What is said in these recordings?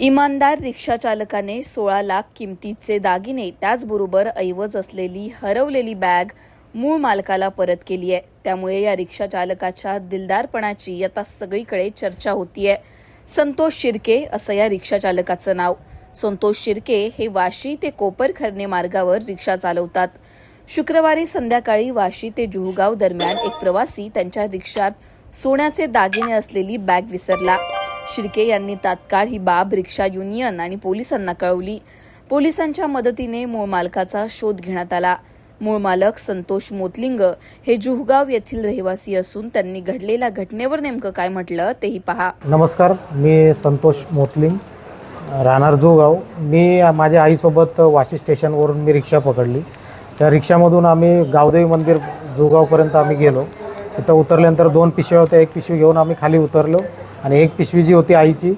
इमानदार रिक्षाचालकाने सोळा लाख किमतीचे दागिने त्याचबरोबर ऐवज असलेली हरवलेली बॅग मूळ मालकाला परत केली आहे. त्यामुळे या रिक्षाचालकाच्या दिलदारपणाची आता सगळीकडे चर्चा होतीये. संतोष शिर्के असं या रिक्षाचालकाचं नाव. संतोष शिर्के हे वाशी ते कोपरखरणे मार्गावर रिक्षा चालवतात. शुक्रवारी संध्याकाळी वाशी ते जुहगाव दरम्यान एक प्रवासी त्यांच्या रिक्षात सोन्याचे दागिने असलेली बॅग विसरला. शिर्के यांनी तात्काळ ही बाब रिक्षा युनियन आणि पोलिसांना कळवली. पोलिसांच्या मदतीने मूळ मालकाचा शोध घेण्यात आला. मूळ मालक संतोष मोतलिंग हे जुहगाव येथील रहिवासी असून त्यांनी घडलेल्या घटनेवर नेमकं काय म्हटलं तेही पहा. नमस्कार मी संतोष मोतलिंग राहणार जोगाव मी माझ्या आईसोबत वाशी स्टेशनवरून मी रिक्षा पकडली. त्या रिक्षामधून आम्ही गावदेवी मंदिर जोगावपर्यंत आम्ही गेलो. तिथं उतरल्यानंतर दोन पिशव्या होत्या एक पिशवी घेऊन आम्ही खाली उतरलो. आणि एक पिशवी जी होती आईची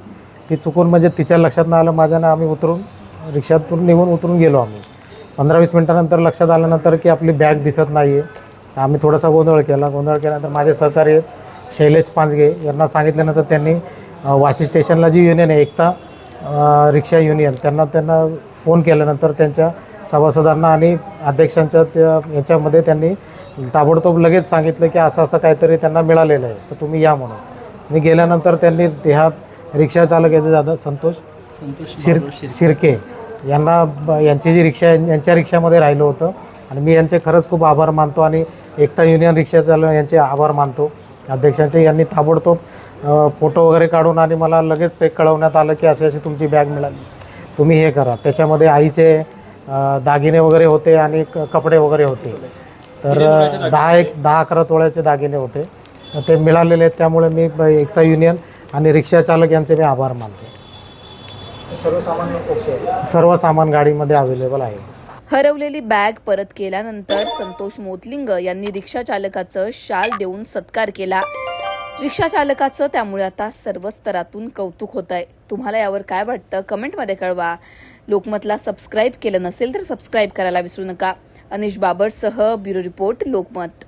ती चुकून म्हणजे तिच्या लक्षात नाही आलं माझ्यानं आम्ही उतरून रिक्षातून निघून उतरून गेलो आम्ही. पंधरा वीस मिनटानंतर लक्षात आल्यानंतर की आपली बॅग दिसत नाही आहे तर आम्ही थोडासा गोंधळ केला. गोंधळ केल्यानंतर माझे सहकारी शैलेश पांजगे यांना सांगितल्यानंतर त्यांनी वाशी स्टेशनला जी युनियन आहे एकता रिक्षा युनियन त्यांना त्यांना फोन केल्यानंतर त्यांच्या सभासदांना आणि अध्यक्षांच्या त्या याच्यामध्ये त्यांनी ताबडतोब लगेच सांगितलं की असं असं काहीतरी त्यांना मिळालेलं आहे तर तुम्ही या म्हणून. मी गेल्यानंतर त्यांनी ह्या रिक्षा चालक येते दादा संतोष शिर शिर्के. यांना यांची जी रिक्षा यांच्या रिक्षामध्ये राहिलं होतं. आणि मी यांचे खरंच खूप आभार मानतो आणि एकता युनियन रिक्षा चालक यांचे आभार मानतो. अध्यक्षांचे यांनी ताबडतोब फोटो वगैरे काढून आणि मला लगेच ते कळवण्यात आलं की अशी अशी तुमची बॅग मिळाली. तुम्ही हे करा. त्याच्यामध्ये आईचे दागिने वगैरे होते आणि कपडे वगैरे होते. तर दहा एक दहा अकरा तोळ्याचे दागिने होते. ते मिळालेले आहेत त्यामुळे मी एकता युनियन आणि रिक्षा चालक यांचे मी आभार मानतो. सर्व सामान ओके सर्व सामान गाडीमध्ये अवेलेबल आहे. हरवलेली बॅग परत केल्यानंतर संतोष मोतलिंग यांनी रिक्षा चालकाचं शाल देऊन सत्कार केला. रिक्षा चालकाचं त्यामुळे आता सर्व स्तरातून कौतुक होत आहे. तुम्हाला यावर काय वाटतं? कमेंटमध्ये कळवा. लोकमतला सबस्क्राईब केलं नसेल तर सबस्क्राईब करायला विसरू नका. अनिश बाबरसह ब्युरो रिपोर्ट लोकमत.